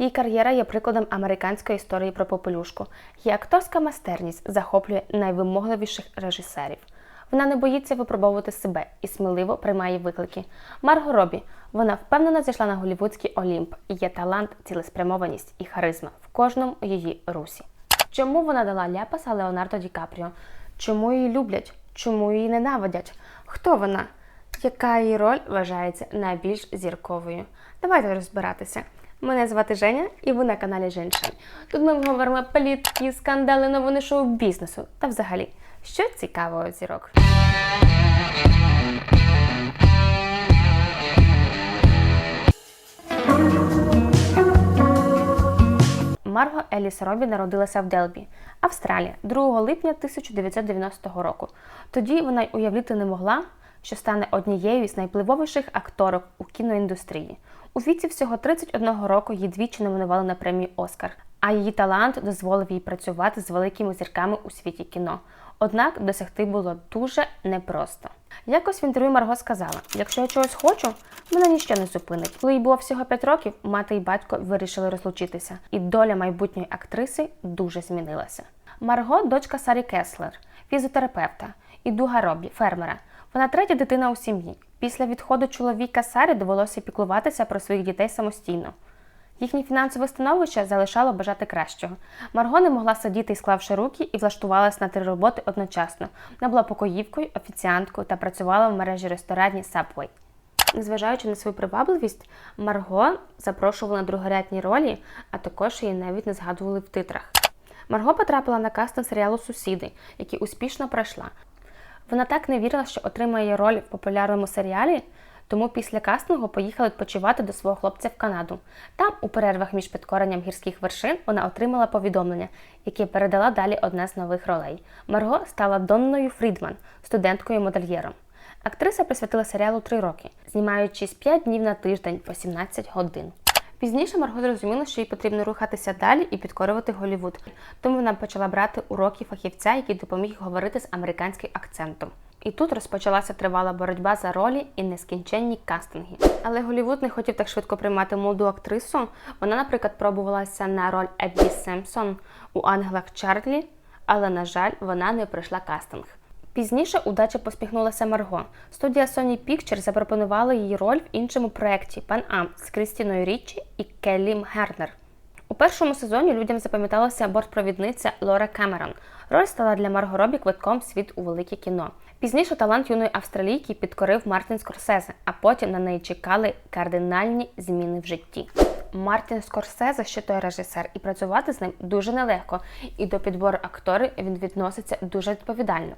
Її кар'єра є прикладом американської історії про попелюшку. Її акторська майстерність захоплює найвимогливіших режисерів. Вона не боїться випробовувати себе і сміливо приймає виклики. Марго Робі, вона впевнено зійшла на голівудський Олімп. Є талант, цілеспрямованість і харизма в кожному її русі. Чому вона дала ляпаса Леонардо Ді Капріо? Чому її люблять? Чому її ненавидять? Хто вона? Яка її роль вважається найбільш зірковою? Давайте розбиратися. Мене звати Женя, і ви на каналі Женшень. Тут ми говоримо політики, скандали, новини шоу-бізнесу та взагалі, що цікавого зірок. Марго Еліс Робі народилася в Делбі, Австралія, 2 липня 1990 року. Тоді вона й уявити не могла, що стане однією з найвпливовіших акторок у кіноіндустрії. У віці всього 31 року її двічі номінували на премію Оскар, а її талант дозволив їй працювати з великими зірками у світі кіно. Однак досягти було дуже непросто. Якось в інтерв'ю Марго сказала: якщо я чогось хочу, мене ніщо не зупинить. Коли їй було всього 5 років, мати і батько вирішили розлучитися, і доля майбутньої актриси дуже змінилася. Марго дочка Сарі Кеслер, фізіотерапевта, і Дуга Робі, фермера. Вона третя дитина у сім'ї. Після відходу чоловіка Сарі довелося піклуватися про своїх дітей самостійно. Їхнє фінансове становище залишало бажати кращого. Марго не могла сидіти, склавши руки, і влаштувалась на три роботи одночасно. Вона була покоївкою, офіціанткою та працювала в мережі ресторанів Subway. Незважаючи на свою привабливість, Марго запрошували на другорядні ролі, а також її навіть не згадували в титрах. Марго потрапила на кастинг серіалу Сусіди, який успішно пройшла. Вона так не вірила, що отримає роль в популярному серіалі, тому після кастингу поїхала відпочивати до свого хлопця в Канаду. Там, у перервах між підкоренням гірських вершин, вона отримала повідомлення, яке передала далі одна з нових ролей. Марго стала Донною Фрідман, студенткою-модельєром. Актриса присвятила серіалу три роки, знімаючись 5 днів на тиждень по 17 годин. Пізніше Марго зрозуміла, що їй потрібно рухатися далі і підкорювати Голлівуд. Тому вона почала брати уроки фахівця, який допоміг говорити з американським акцентом. І тут розпочалася тривала боротьба за ролі і нескінченні кастинги. Але Голлівуд не хотів так швидко приймати молоду актрису. Вона, наприклад, пробувалася на роль Еббі Семпсон у ангелах Чарлі, але, на жаль, вона не пройшла кастинг. Пізніше удача поспіхнулася Марго. Студія Sony Pictures запропонувала їй роль в іншому проєкті Пан Ам з Крістіною Річчі і Келлі Гернер. У першому сезоні людям запам'яталася бортпровідниця Лора Кемерон. Роль стала для Марго Робі квитком світ у велике кіно. Пізніше талант юної австралійки підкорив Мартін Скорсезе, а потім на неї чекали кардинальні зміни в житті. Мартін Скорсезе ще той режисер, і працювати з ним дуже нелегко. І до підбору акторів він відноситься дуже відповідально.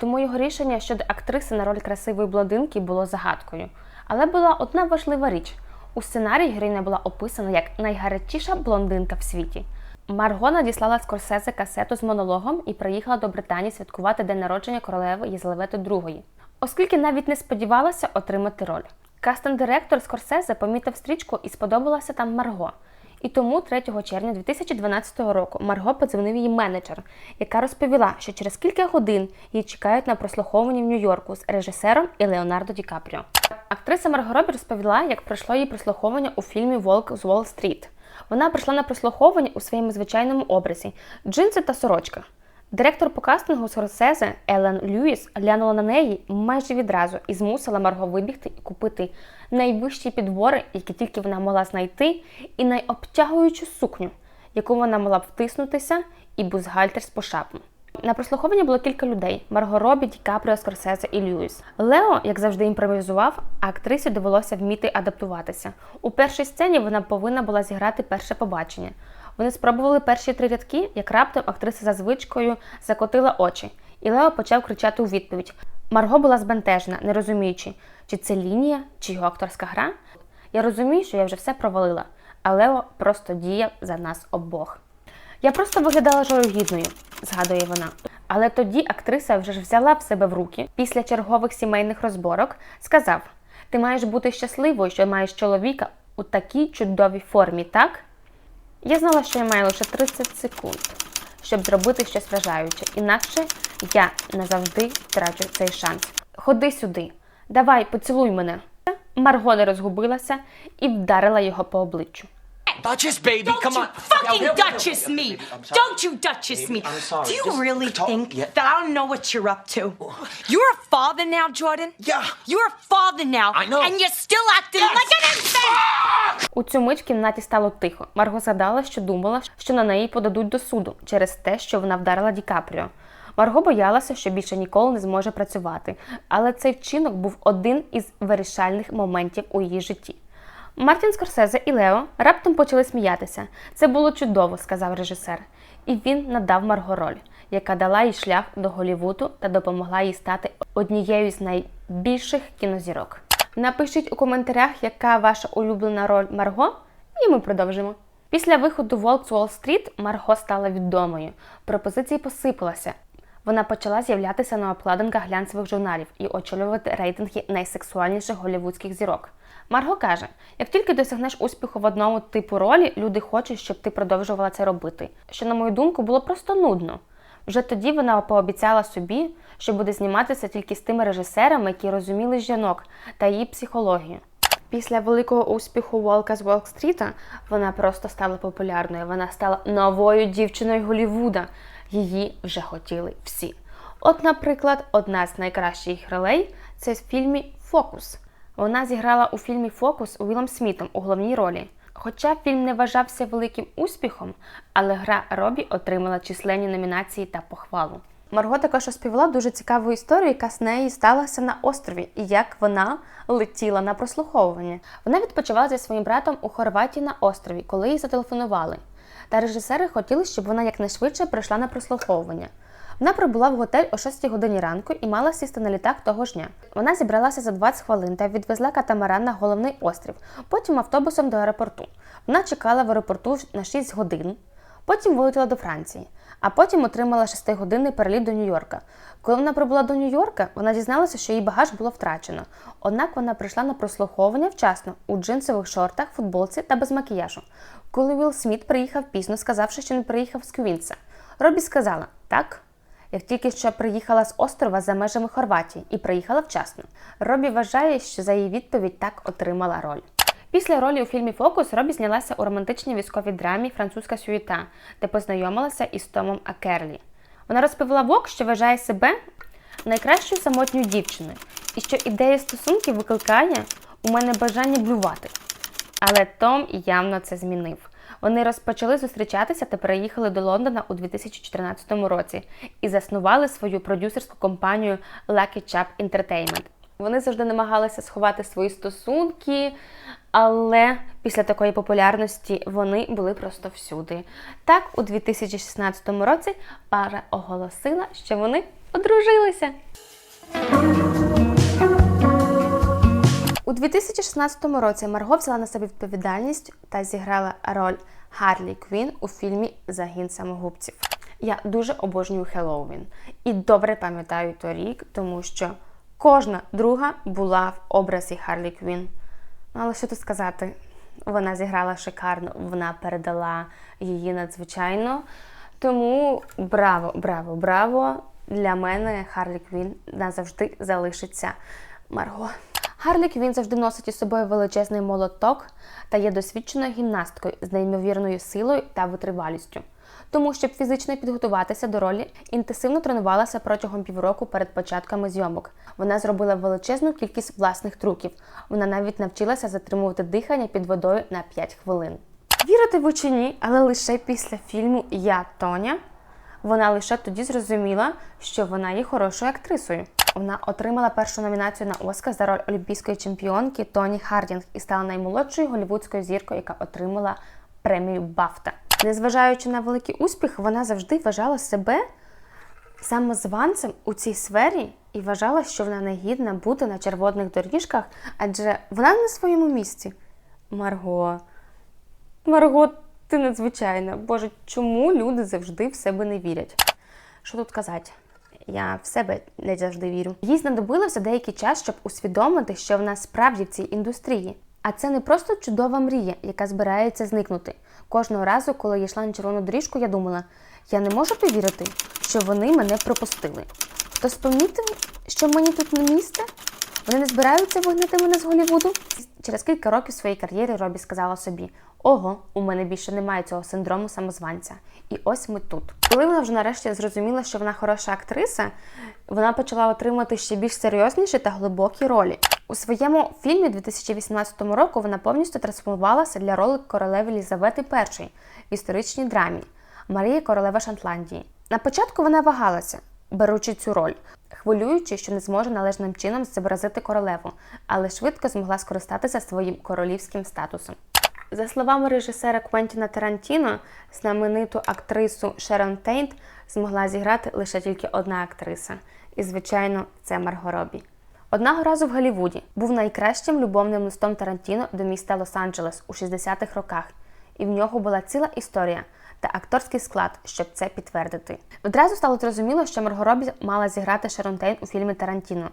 Тому його рішення щодо актриси на роль красивої блондинки було загадкою. Але була одна важлива річ: у сценарії героїня була описана як найгарячіша блондинка в світі. Марго надіслала Скорсезе касету з монологом і приїхала до Британії святкувати день народження королеви Єзелевети II, оскільки навіть не сподівалася отримати роль. Кастинг-директор Скорсезе помітив стрічку і сподобалася там Марго. І тому 3 червня 2012 року Марго подзвонив її менеджер, яка розповіла, що через кілька годин її чекають на прослуховування в Нью-Йорку з режисером і Леонардо Ді Капріо. Актриса Марго Робі розповіла, як пройшло її прослуховування у фільмі Волк з Уолл-стріт. Вона прийшла на прослуховування у своєму звичайному образі джинси та сорочка. Директор по кастингу Скорсезе Елен Льюіс глянула на неї майже відразу і змусила Марго вибігти і купити найвищі підбори, які тільки вона могла знайти, і найобтягуючу сукню, яку вона могла б втиснутися, і бузгальтер з пошапом. На прослуховуванні було кілька людей: Марго Робі, Ді Капріо, Скорсезе і Льюіс. Лео, як завжди, імпровізував, а актрисі довелося вміти адаптуватися. У першій сцені вона повинна була зіграти перше побачення. Вони спробували перші три рядки, як раптом актриса за звичкою закотила очі, і Лео почав кричати у відповідь. Марго була збентежена, не розуміючи, чи це лінія, чи його акторська гра. Я розумію, що я вже все провалила, а Лео просто діяв за нас обох. Я просто виглядала жалюгідною, згадує вона. Але тоді актриса вже ж взяла в себе в руки після чергових сімейних розборок, сказав: Ти маєш бути щасливою, що маєш чоловіка у такій чудовій формі, так? Я знала, що я маю лише 30 секунд, щоб зробити щось вражаюче, інакше я назавжди втрачу цей шанс. Ходи сюди, давай, поцілуй мене. Марго не розгубилася і вдарила його по обличчю. Duchess, baby, Don't come you on. fucking Yeah, yeah, Duchess yeah, me! I'm sorry. Don't you Duchess Baby, me! I'm sorry. Do you Just really talk- think yeah. that I don't know what you're up to? You're a father now, Jordan? Yeah. You're a father now. I know. And you're still acting Yes. like an infant! У цю мить в кімнаті стало тихо. Марго згадала, що думала, що на неї подадуть до суду через те, що вона вдарила Ді Капріо. Марго боялася, що більше ніколи не зможе працювати, але цей вчинок був один із вирішальних моментів у її житті. Мартін Скорсезе і Лео раптом почали сміятися. Це було чудово, сказав режисер. І він надав Марго роль, яка дала їй шлях до Голлівуду та допомогла їй стати однією з найбільших кінозірок. Напишіть у коментарях, яка ваша улюблена роль Марго, і ми продовжимо. Після виходу Волк з Уолл-стріт Марго стала відомою. Пропозиції посипалися. Вона почала з'являтися на обкладинках глянцевих журналів і очолювати рейтинги найсексуальніших голівудських зірок. Марго каже: як тільки досягнеш успіху в одному типу ролі, люди хочуть, щоб ти продовжувала це робити. Що, на мою думку, було просто нудно. Вже тоді вона пообіцяла собі, що буде зніматися тільки з тими режисерами, які розуміли жінок та її психологію. Після великого успіху Волка з Уолл-стріта вона просто стала популярною. Вона стала новою дівчиною Голлівуда. Її вже хотіли всі. От, наприклад, одна з найкращих ролей це в фільмі Фокус. Вона зіграла у фільмі Фокус у Вілом Смітом у головній ролі. Хоча фільм не вважався великим успіхом, але гра Робі отримала численні номінації та похвалу. Марго також розповіла дуже цікаву історію, яка з нею сталася на острові, і як вона летіла на прослуховування. Вона відпочивала зі своїм братом у Хорватії на острові, коли їй зателефонували. Та режисери хотіли, щоб вона якнайшвидше прийшла на прослуховування. Вона прибула в готель о 6 годині ранку і мала сісти на літак того ж дня. Вона зібралася за 20 хвилин та відвезла катамаран на головний острів, потім автобусом до аеропорту. Вона чекала в аеропорту на 6 годин, потім вилетіла до Франції, а потім отримала 6-годинний переліт до Нью-Йорка. Коли вона прибула до Нью-Йорка, вона дізналася, що її багаж було втрачено. Однак вона прийшла на прослуховування вчасно у джинсових шортах, футболці та без макіяжу. Коли Вілл Сміт приїхав пізно, сказавши, що не приїхав з Квінса, Робі сказала так. Як тільки що приїхала з острова за межами Хорватії і приїхала вчасно. Робі вважає, що за її відповідь так отримала роль. Після ролі у фільмі Фокус Робі знялася у романтичній військовій драмі Французька сюїта, де познайомилася із Томом Акерлі. Вона розповіла Вок, що вважає себе найкращою самотньою дівчиною, і що ідея стосунків викликає у мене бажання блювати. Але Том явно це змінив. Вони розпочали зустрічатися та переїхали до Лондона у 2014 році і заснували свою продюсерську компанію Lucky Chap Entertainment. Вони завжди намагалися сховати свої стосунки, але після такої популярності вони були просто всюди. Так, у 2016 році пара оголосила, що вони одружилися. У 2016 році Марго взяла на себе відповідальність та зіграла роль Харлі Квін у фільмі Загін самогубців. Я дуже обожнюю Хеллоуін і добре пам'ятаю той рік, тому що кожна друга була в образі Харлі Квін. Ну, але що тут сказати? Вона зіграла шикарно, вона передала її надзвичайно. Тому браво, браво, браво! Для мене Харлі Квін назавжди залишиться Марго. Харлі Квін завжди носить із собою величезний молоток та є досвідченою гімнасткою з неймовірною силою та витривалістю. Тому, щоб фізично підготуватися до ролі, інтенсивно тренувалася протягом півроку перед початками зйомок. Вона зробила величезну кількість власних трюків. Вона навіть навчилася затримувати дихання під водою на 5 хвилин. Вірити ви чи ні, але лише після фільму Я Тоня вона лише тоді зрозуміла, що вона є хорошою актрисою. Вона отримала першу номінацію на Оскар за роль олімпійської чемпіонки Тоні Хардінг і стала наймолодшою голівудською зіркою, яка отримала премію Бафта. Незважаючи на великий успіх, вона завжди вважала себе самозванцем у цій сфері і вважала, що вона не гідна бути на червоних доріжках, адже вона не на своєму місці. Марго, Марго, ти надзвичайна. Боже, чому люди завжди в себе не вірять? Що тут казати? Я в себе не завжди вірю. Їй знадобилося деякий час, щоб усвідомити, що вона справді в цій індустрії. А це не просто чудова мрія, яка збирається зникнути. Кожного разу, коли я йшла на червону доріжку, я думала, я не можу повірити, що вони мене пропустили. Хтось помітив, що мені тут не місце? Вони не збираються вигнати мене з Голлівуду? Через кілька років своєї кар'єри Робі сказала собі: Ого, у мене більше немає цього синдрому самозванця. І ось ми тут. Коли вона вже нарешті зрозуміла, що вона хороша актриса, вона почала отримати ще більш серйозніші та глибокі ролі. У своєму фільмі 2018 року вона повністю трансформувалася для роли королеви Елізавети І в історичній драмі Марія Королева Шотландії. На початку вона вагалася, беручи цю роль, хвилюючи, що не зможе належним чином зобразити королеву, але швидко змогла скористатися своїм королівським статусом. За словами режисера Квентіна Тарантіно, знамениту актрису Шерон Тейнт змогла зіграти лише тільки одна актриса. І, звичайно, це Марго Робі. Одного разу в Голлівуді був найкращим любовним листом Тарантіно до міста Лос-Анджелес у 60-х роках, і в нього була ціла історія та акторський склад, щоб це підтвердити. Одразу стало зрозуміло, що Марго Робі мала зіграти Шерон Тейн у фільмі Тарантіно.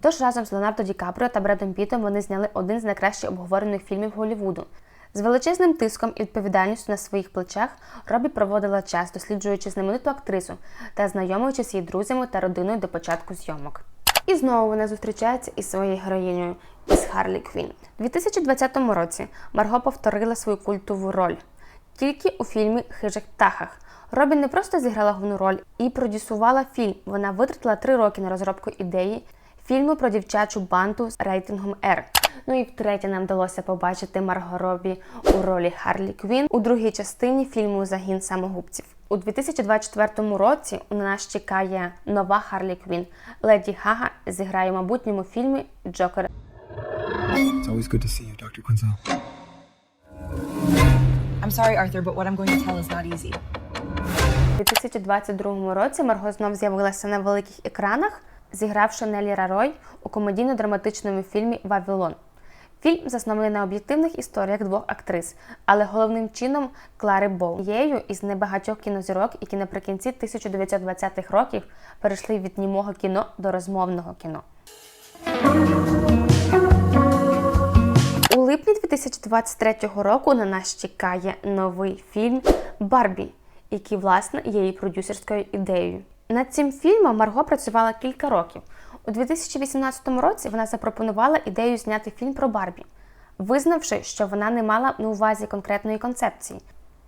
Тож разом з Леонардо Ді Капріо та Бредом Пітом вони зняли один з найкращих обговорених фільмів Голлівуду. З величезним тиском і відповідальністю на своїх плечах Робі проводила час, досліджуючи знамениту актрису та знайомуючись її друзями та родиною до початку зйомок. І знову вона зустрічається із своєю героїнею із Харлі Квін. У 2020 році Марго повторила свою культову роль тільки у фільмі Хижих птахах. Робі не просто зіграла головну роль і продюсувала фільм. Вона витратила три роки на розробку ідеї фільму про дівчачу банду з рейтингом R. Ну і втретє нам вдалося побачити Марго Робі у ролі Харлі Квін у другій частині фільму Загін самогубців. У 2024 році на нас чекає нова Харлі Квін. Леді Гага зіграє в майбутньому фільмі Джокер It's always good to see you, Dr. Quinzel. I'm sorry, Arthur, but what I'm going to tell is not easy. У 2022 році Марго знов з'явилася на великих екранах, зігравши Нелі Рарой у комедійно-драматичному фільмі Вавилон. Фільм заснований на об'єктивних історіях двох актрис, але головним чином Клари Боу, єю із небагатьох кінозірок, які наприкінці 1920-х років перейшли від німого кіно до розмовного кіно. У липні 2023 року на нас чекає новий фільм Барбі, який, власне, є її продюсерською ідеєю. Над цим фільмом Марго працювала кілька років. У 2018 році вона запропонувала ідею зняти фільм про Барбі, визнавши, що вона не мала на увазі конкретної концепції,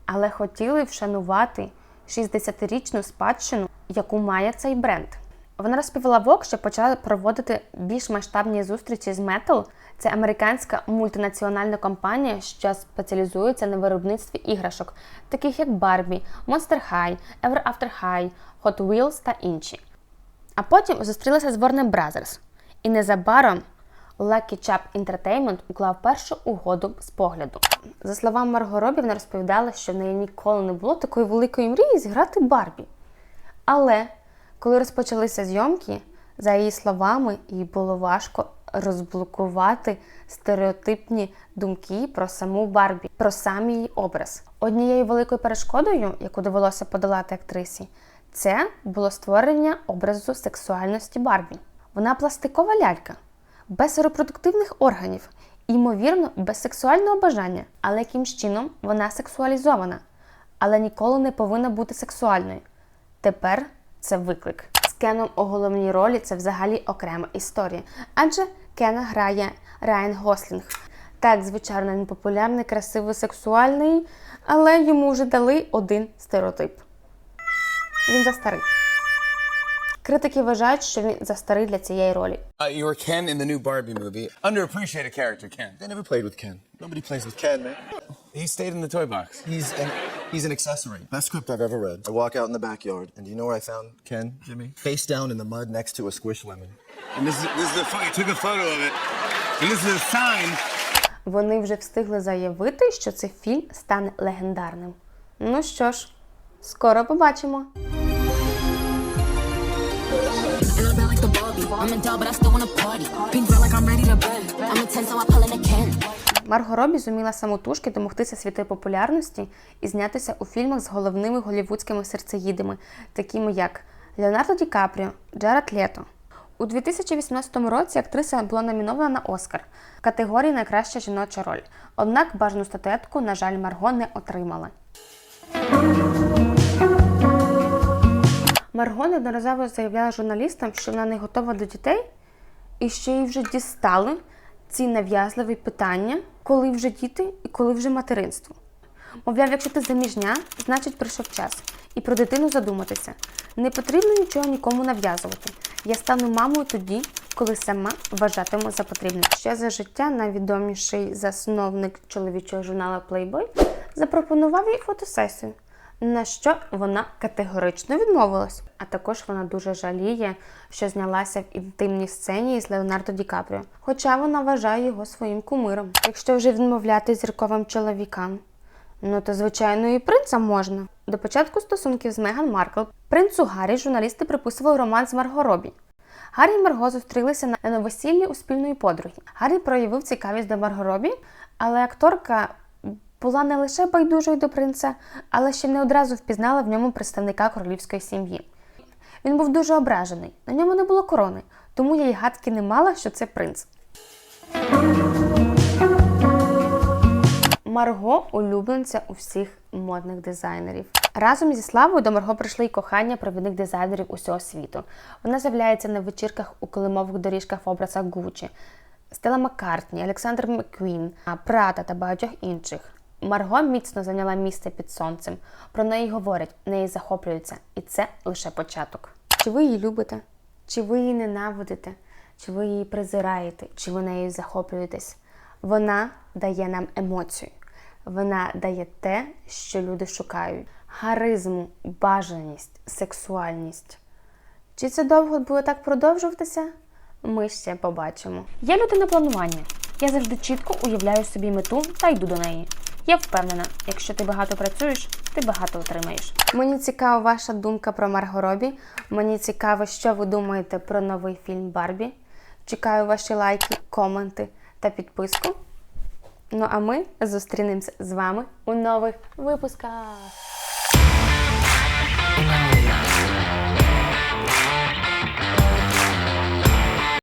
але хотіли вшанувати 60-річну спадщину, яку має цей бренд. Вона розповіла Vogue, що почала проводити більш масштабні зустрічі з Metal. Це американська мультинаціональна компанія, що спеціалізується на виробництві іграшок, таких як Barbie, Monster High, Ever After High, Hot Wheels та інші. А потім зустрілася з Warner Brothers. І незабаром Lucky Chap Entertainment уклав першу угоду з погляду. За словами Марго Робі, вона розповідала, що в неї ніколи не було такої великої мрії зіграти Барбі. Але коли розпочалися зйомки, за її словами, їй було важко розблокувати стереотипні думки про саму Барбі, про сам її образ. Однією великою перешкодою, яку довелося подолати актрисі, це було створення образу сексуальності Барбі. Вона пластикова лялька, без репродуктивних органів, ймовірно, без сексуального бажання, але якимсь чином вона сексуалізована, але ніколи не повинна бути сексуальною. Тепер це виклик. З Кеном у головній ролі це взагалі окрема історія, адже Кена грає Райан Гослінг. Так, звичайно, він популярний, красивий, сексуальний, але йому вже дали один стереотип. Він застарий. Критики вважають, що він застарий для цієї ролі. Uh, you were Ken in the new Barbie movie. Underappreciated character, Ken. They never played with Ken. Nobody plays with Ken, man. He stayed in the toy box. He's an he's an accessory. Best script I've ever read. I walk out in the backyard, and do you know where I found Ken, Jimmy? Face down in the mud next to a squish lemon. And this is, this is the photo. He took a photo of it. And this is a sign. Вони вже встигли заявити, що цей фільм стане легендарним. Ну що ж, скоро побачимо. I'm a doll, but I still wanna party. Pink girl, like I'm ready to bend. I'm a 10, so I pull in a can. Марго Робі зуміла самотужки домогтися світової популярності і знятися у фільмах з головними голівудськими серцеїдами, такими як Леонардо Ді Капріо, Джаред Лето. У 2018 році актриса була номінована на Оскар в категорії Найкраща жіноча роль. Однак бажану статуетку, на жаль, Марго не отримала. Марго неодноразово заявляла журналістам, що вона не готова до дітей, і ще й вже дістали ці нав'язливі питання, коли вже діти і коли вже материнство. Мовляв, якщо ти заміжня, значить прийшов час. І про дитину задуматися. Не потрібно нічого нікому нав'язувати. Я стану мамою тоді, коли сама вважатиму за потрібне. Ще за життя найвідоміший засновник чоловічого журналу Playboy запропонував їй фотосесію, на що вона категорично відмовилась. А також вона дуже жаліє, що знялася в інтимній сцені із Леонардо Ді Капріо, хоча вона вважає його своїм кумиром. Якщо вже відмовляти зірковим чоловікам, Ну, то звичайно і принца можна. До початку стосунків з Меган Маркл принцу Гаррі журналісти приписували роман з Марго Робі. Гаррі і Марго зустрілися на новосіллі у спільної подруги. Гаррі проявив цікавість до Марго Робі, але акторка була не лише байдужою до принца, але ще не одразу впізнала в ньому представника королівської сім'ї. Він був дуже ображений, на ньому не було корони, тому я й гадки не мала, що це принц. Марго улюбленця у всіх модних дизайнерів. Разом зі славою до Марго прийшли й кохання провідних дизайнерів усього світу. Вона з'являється на вечірках у килимових доріжках в образах Гуччі, Стела Маккартні, Олександр Макквін, Прата та багатьох інших. Марго міцно зайняла місце під сонцем. Про неї говорять, неї захоплюються, і це лише початок. Чи ви її любите? Чи ви її ненавидите? Чи ви її презираєте? Чи ви нею захоплюєтесь? Вона дає нам емоцію. Вона дає те, що люди шукають: харизму, бажаність, сексуальність. Чи це довго буде так продовжуватися? Ми ще побачимо. Я людина планування. Я завжди чітко уявляю собі мету та йду до неї. Я впевнена, якщо ти багато працюєш, ти багато отримаєш. Мені цікава ваша думка про Марго Робі. Мені цікаво, що ви думаєте про новий фільм Барбі. Чекаю ваші лайки, коменти та підписку. Ну а ми зустрінемось з вами у нових випусках.